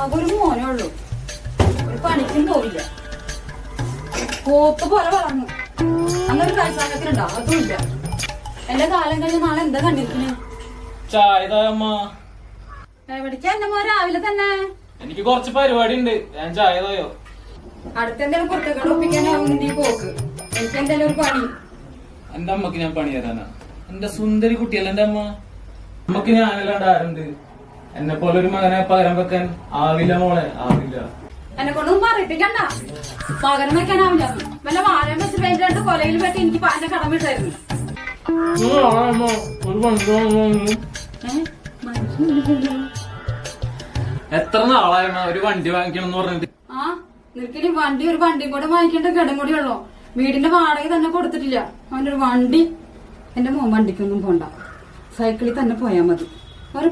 ആകെ ഒരു മോനേ ഉള്ളൂ. ഒരു പണിക്കും പോവില്ല. കോപ്പ് പോലെ വളർന്നു. അന്നൊരു അതും അതുമില്ല. എന്റെ കാലം കഴിഞ്ഞ നാളെ എന്താ കണ്ടിരിക്കണേ? ചായ എവിടേക്കാ എന്റെ മോൻ രാവിലെ തന്നെ? എനിക്ക് കുറച്ച് പരിപാടി ഉണ്ട് ഞാൻ ചായ തായോ? അടുത്ത എന്തെങ്കിലും കുട്ടികളെ ഒപ്പിക്കാനാവും നീ പോക്ക്. എനിക്ക് എന്തെങ്കിലും ഒരു പണി. എന്റെ അമ്മയ്ക്ക് ഞാൻ പണി തരാനാ. എന്റെ സുന്ദരി കുട്ടിയല്ല എന്റെ അമ്മ? അമ്മയ്ക്ക് ഞാനല്ലാണ്ട് ആരുണ്ട്? എന്നെ പോലെ ഒരു മകനെ പകരം വെക്കാൻ ആവില്ല മോളെ. ആവില്ല. എന്നെ കൊണ്ടൊന്നും പറയിപ്പിക്കണ്ട പകരം വെക്കാനാവില്ല വല്ല വാഴ വെച്ച് രണ്ട് കൊലയിൽ പറ്റി എനിക്ക് പാന്റെ കടം വിട്ടായിരുന്നു. എത്ര നാളായിരുന്നു ഒരു വണ്ടി വാങ്ങിക്കണം എന്ന് പറഞ്ഞിട്ട് ആ നിനക്കിനി വണ്ടി ഒരു വണ്ടിയും കൂടെ വാങ്ങിക്കേണ്ട കിടം കൂടി ഉള്ളോ? വീടിന്റെ വാടക തന്നെ കൊടുത്തിട്ടില്ല. അവന്റെ ഒരു വണ്ടി. എന്റെ മോൻ വണ്ടിക്കൊന്നും പോണ്ട. സൈക്കിളിൽ തന്നെ പോയാ മതി. ഒരു